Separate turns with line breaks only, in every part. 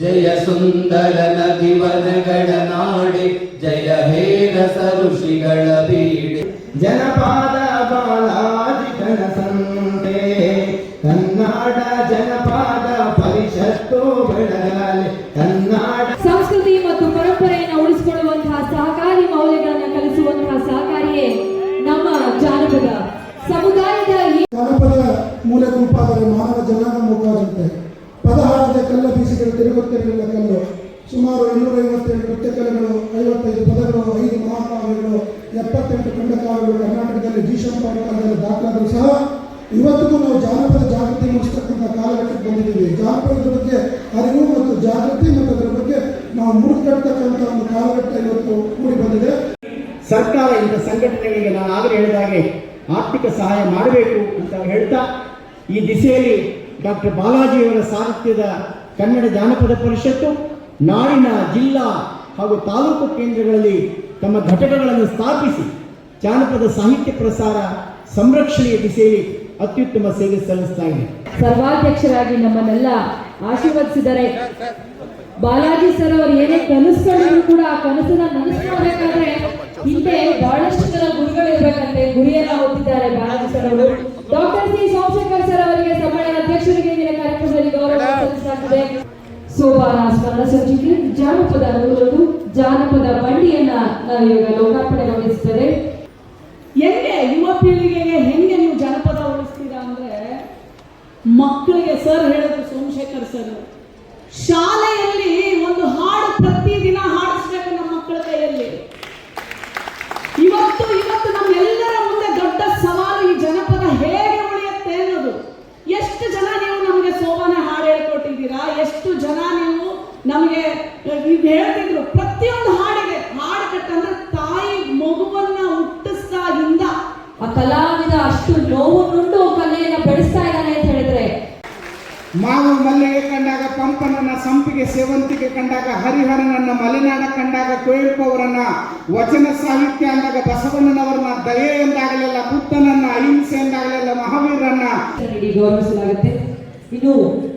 ಜಯ ಸುಂದರ ನದಿವನಗಳ ನಾಡೆ ಜಯ ಹೇರಸ ಋಷಿಗಳ ಬೀಡೆ. ಜನಪಾದ ಬಾಲಾಜಿ
ಸುಮಾರು ಇನ್ನೂರ ಐವತ್ತೆರಡು ನೃತ್ಯ ಕಲೆಗಳು ಐವತ್ತೈದು ಪದಗಳು, ಐದು ಮಹಾಕಾವ್ಯಗಳು, ಎಪ್ಪತ್ತೆಂಟು ಖಂಡಕಾವ್ಯಗಳು ಕರ್ನಾಟಕದಲ್ಲಿ ಜೀಶಂಪಾಡ ಕಾಲದಲ್ಲಿ ದಾಖಲಾದರೂ ಸಹ ಇವತ್ತಿಗೂ ನಾವು ಜಾನಪದ ಜಾಗೃತಿ ಮೂಡಿಸ್ತಕ್ಕಂಥ ಕಾಲಘಟ್ಟಕ್ಕೆ ಬಂದಿದ್ದೀವಿ. ಜಾನಪದದ ಬಗ್ಗೆ ಅರಿವು ಮತ್ತು ಜಾಗೃತಿ ಮತ್ತು ಅದರ ಬಗ್ಗೆ ನಾವು ಮುಡುಕಟ್ಟತಕ್ಕಂಥ ಒಂದು ಕಾಲಘಟ್ಟ ಇವತ್ತು ಕೂಡಿ ಬಂದಿದೆ.
ಸರ್ಕಾರ ಇಂಥ ಸಂಘಟನೆಗಳಿಗೆ ನಾನು ಆಗಲೇ ಹೇಳಿದ ಹಾಗೆ ಆರ್ಥಿಕ ಸಹಾಯ ಮಾಡಬೇಕು ಅಂತ ಹೇಳ್ತಾ ಈ ದಿಸೆಯಲ್ಲಿ ಡಾಕ್ಟರ್ ಬಾಲಾಜಿಯವರ ಸಾಹಿತ್ಯದ ಕನ್ನಡ ಜಾನಪದ ಪರಿಷತ್ತು ನಾಡಿನ ಜಿಲ್ಲಾ ಹಾಗೂ ತಾಲೂಕು ಕೇಂದ್ರಗಳಲ್ಲಿ ತಮ್ಮ ಘಟಕಗಳನ್ನು ಸ್ಥಾಪಿಸಿ ಜಾನಪದ ಸಾಹಿತ್ಯ ಪ್ರಸಾರ ಸಂರಕ್ಷಣೆಯ ದಿಸೆಯಲ್ಲಿ ಅತ್ಯುತ್ತಮ ಸೇವೆ ಸಲ್ಲಿಸ್ತಾ ಇದೆ.
ಸರ್ವಾಧ್ಯಕ್ಷರಾಗಿ ನಮ್ಮನ್ನೆಲ್ಲ ಆಶೀರ್ವದಿಸಿದರೆ ಬಾಲಾಜಿ ಸರ್ ಅವರು ಏನೇ ಕನಸುಗಳನ್ನು ಕೂಡ ಆ ಕನಸನ್ನ ನನಸು ಮಾಡಬೇಕಾದ್ರೆ ಹಿಂದೆ ಬಹಳಷ್ಟು ಜನ ಗುರುಗಳು ಇರಬೇಕಂತೆ ಗುರಿಯನ್ನ ಹೊತ್ತಿದ್ದಾರೆ ಬಾಲಾಜಿ ಸರ್ ಅವರು. ಡಾಕ್ಟರ್ ಸಿ ಸೋಮಶೇಖರ್ ಸರ್ ಅವರಿಗೆ ಸಮ್ಮೇಳನ ಅಧ್ಯಕ್ಷರಿಗೆ ಕಾರ್ಯಕ್ರಮದಲ್ಲಿ ಗೌರವ ಸಲ್ಲಿಸಲಾಗಿದೆ ಸ್ಮರಣ ಸಂಚಿಕೆ ಜಾನಪದ ನೂರೊಂದು ಜಾನಪದ ಬಂಡಿಯನ್ನ ಇವಾಗ ಲೋಕಾರ್ಪಣೆಗೊಳಿಸುತ್ತದೆ
ಹೆಂಗೆ ಯುವ ಪೀಳಿಗೆಗೆ ಹೆಂಗೆ ನೀವು ಜಾನಪದ ಉಳಿಸ್ತೀರಾ ಅಂದ್ರೆ ಮಕ್ಕಳಿಗೆ ಸರ್ ಹೇಳಿದ್ರು ಸೋಮಶೇಖರ್ ಸರ್. ಶಾಲೆಯಲ್ಲಿ ಒಂದು ಹಾಡು ಪ್ರತಿದಿನ ಹಾಡಿಸ್ಬೇಕು ನಮ್ಮ ಮಕ್ಕಳ ಕೈಯಲ್ಲಿ. ಇವತ್ತು ಇವತ್ತು ನಮ್ಮೆಲ್ಲರ ಮುಂದೆ ದೊಡ್ಡ ಸವಾಲು ಈ ಜನಪದ ಹೇಗೆ ಉಳಿಯುತ್ತೆ ಅನ್ನೋದು ಎಷ್ಟು ಜನ ನೀವು ನಮಗೆ ಸೋಬಾನೆ ಹಾಡು ಹೇಳ್ಕೊಟ್ಟಿದ್ದೀರಾ ಎಷ್ಟು ಜನ ನೀವು ನಮಗೆ ನೀವು ಹೇಳ್ತಿದ್ರು ಪ್ರತಿಯೊಂದು ಹಾಡಿಗೆ ಹಾಡು ಕಟ್ಟಂದ್ರೆ ತಾಯಿ ಮಗುವನ್ನ ಹುಟ್ಟಿಸ್ದಾಗಿಂದ
ಆ ಕಲಾವಿದ ಅಷ್ಟು ನೋವುನುಂಡು ಕಲೆಯನ್ನ ಬೆಳೆಸ್ತಾ ಇದ್ದಾನೆ ಅಂತ ಹೇಳಿದ್ರೆ?
ಮಾವು ಮಲ್ಲಿಗೆ ಕಂಡಾಗ ಪಂಪನನ್ನ ಸಂಪಿಗೆ ಸೇವಂತಿಗೆ ಕಂಡಾಗ ಹರಿಹರನನ್ನ ಮಲೆನಾಡ ಕಂಡಾಗ ಕುವೆಂಪು ಅವರನ್ನ ವಚನ ಸಾಹಿತ್ಯ ಅಂದಾಗ ಬಸವಣ್ಣನವರನ್ನ ದಯೆ ಎಂದಾಗಲಿಲ್ಲ ಬುದ್ಧನನ್ನ ಅಹಿಂಸೆ ಎಂದಾಗಲಿಲ್ಲ ಮಹಾವೀರನ್ನ.
ಗೌರವಿಸಲಾಗುತ್ತೆ. ಇನ್ನು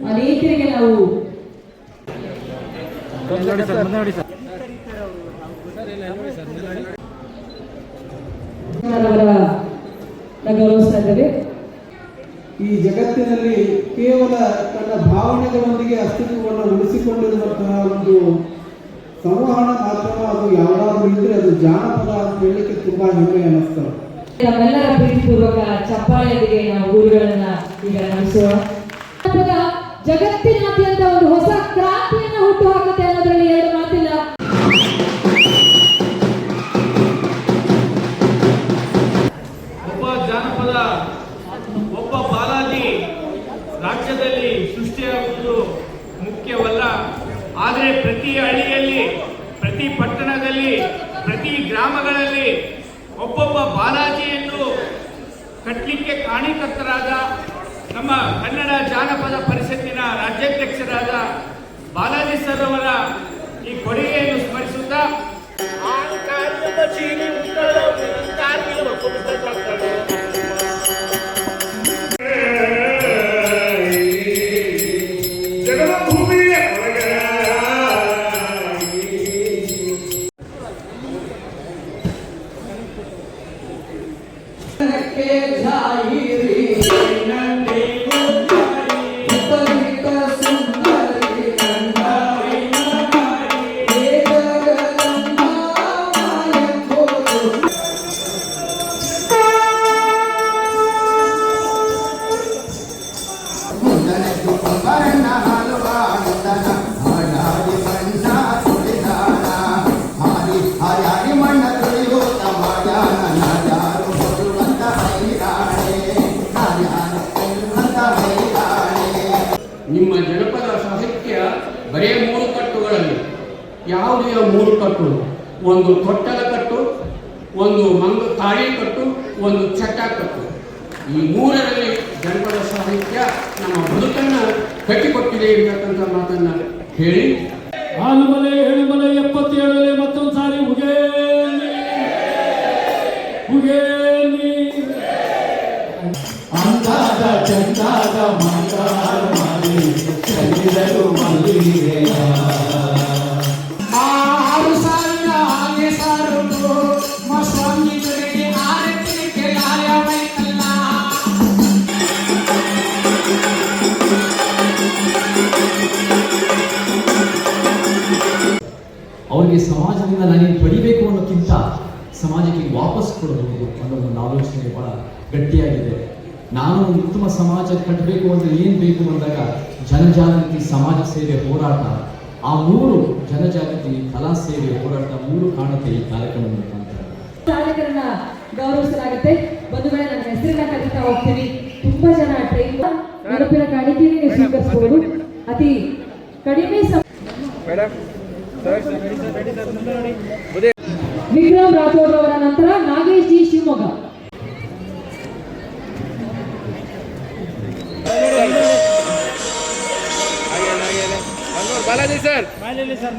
ಅನೇಕರಿಗೆ ನಾವು ಗೌರವಿಸ್ತಾ ಇದ್ದೇವೆ
ಈ ಜಗತ್ತಿನಲ್ಲಿ ಕೇವಲ ತನ್ನ ಭಾವನೆಗಳೊಂದಿಗೆ ಅಸ್ತಿತ್ವವನ್ನು ಉಳಿಸಿಕೊಂಡಿರುವಂತಹ ಒಂದು ಸಂವಹನ ಮಾಧ್ಯಮ ಅದು ಯಾವ್ದಾದ್ರು ಇದ್ರೆ ಅದು ಜಾನಪದ ಅಂತ ಹೇಳಲಿಕ್ಕೆ ತುಂಬಾ ಹೆಮ್ಮೆ ಅನ್ನಿಸ್ತದೆ.
ನಮ್ಮೆಲ್ಲರ ಪ್ರೀತಿಪೂರ್ವಕ ಚಪ್ಪಾಳೆಯೊಂದಿಗೆ ನಾವು ಗುರುಗಳನ್ನ ಈಗ ನಡೆಸುವ ಜಗತ್ತಿನಾದ್ಯಂತ ಹುಟ್ಟು ಹಾಕುತ್ತೆ ಅನ್ನೋದ್ರಲ್ಲಿ ಎರಡು ಮಾತಿಲ್ಲ.
ಒಬ್ಬ ಜಾನಪದ, ಒಬ್ಬ ಬಾಲಾಜಿ ರಾಜ್ಯದಲ್ಲಿ ಸೃಷ್ಟಿಯಾಗುವುದು ಮುಖ್ಯವಲ್ಲ. ಆದರೆ ಪ್ರತಿ ಹಳ್ಳಿಯಲ್ಲಿ, ಪ್ರತಿ ಪಟ್ಟಣದಲ್ಲಿ, ಪ್ರತಿ ಗ್ರಾಮಗಳಲ್ಲಿ ಒಬ್ಬೊಬ್ಬ ಬಾಲಾಜಿಯನ್ನು ಕಟ್ಟಲಿಕ್ಕೆ ಕಾರಣೀಕರ್ತರಾದ ನಮ್ಮ ಕನ್ನಡ ಜಾನಪದ ಪರಿಷತ್ತಿನ ರಾಜ್ಯಾಧ್ಯಕ್ಷರಾದ ಬಾಲಾಜಿ ಸರ್ ಅವರ ಈ ಕೊಡುಗೆಯನ್ನು ಸ್ಮರಿಸುತ್ತಾ ಆ ಕಾರ್ಯದ
ಬರೇ ಮೂರು ಕಟ್ಟುಗಳಲ್ಲಿ. ಯಾವುದು ಇವು ಮೂರು ಕಟ್ಟು? ಒಂದು ತೊಟ್ಟಲ ಕಟ್ಟು ಒಂದು ಮಂಗ ತಾಳಿ ಕಟ್ಟು ಒಂದು ಚಟ್ಟ ಕಟ್ಟು. ಈ ಮೂರರಲ್ಲಿ ಜನಪದ ಸಾಹಿತ್ಯ ನಮ್ಮ ಬದುಕನ್ನು ಕಟ್ಟಿಕೊಟ್ಟಿದೆ ಇರತಕ್ಕಂಥ ಮಾತನ್ನ ಹೇಳಿ.
ಆಲುಮಲೆ ಏಳುಮಲೆ ಎಪ್ಪತ್ತೇಳಲೆ ಮತ್ತೊಂದು ಸಾರಿ ಹುಗೇಲಿ ಹುಗೇಲಿ
ಅಂದಾದ ಚಂದಾದ ಮಂಗಾರ ಮಾಡಿ ಚಂದಿರಲು ಮಲ್ಲಿಗೆಯ
ಅವ್ರಿಗೆ ಸಮಾಜದಿಂದ ನಾನೇನು ಪಡಿಬೇಕು ಅನ್ನೋಕ್ಕಿಂತ ಸಮಾಜಕ್ಕೆ ವಾಪಸ್ ಕೊಡಬಹುದು ಅನ್ನೋ ಒಂದು ಆಲೋಚನೆ ಬಹಳ ಗಟ್ಟಿಯಾಗಿದೆ. ನಾನು ಒಂದು ಉತ್ತಮ ಸಮಾಜ ಕಟ್ಟಬೇಕು ಅಂತ ಏನು ಬೇಕು ಅಂದಾಗ ಜನಜಾಗೃತಿ ಸಮಾಜ ಸೇವೆ ಹೋರಾಟ ಆ ಮೂರು ಜನಜಾಗೃತಿ ಕಲಾ ಸೇವೆ ಹೋರಾಟ ಮೂರು ಕಾಣುತ್ತೆ ಈ ಕಾರ್ಯಕ್ರಮ ಮುಖಾಂತರ
ಚಾಲಕರನ್ನ ಗೌರವಿಸಲಾಗುತ್ತೆ ಬಂಧುಗಳೇ ನನ್ನ ಹೆಸರಿನ ಕರೀತಾ ಹೋಗ್ತೀನಿ ತುಂಬಾ ಜನ ಟ್ರೈನ್ ನೆನಪಿನ ಕಾಣಿಕೆಯನ್ನು ನೀವು ಸ್ವೀಕರಿಸಬಹುದು ಅತಿ ಕಡಿಮೆ ಸಮ ವಿಕ್ರಮ್ ರಾಥೋಡ್ ಅವರ ನಂತರ
ಸರ್.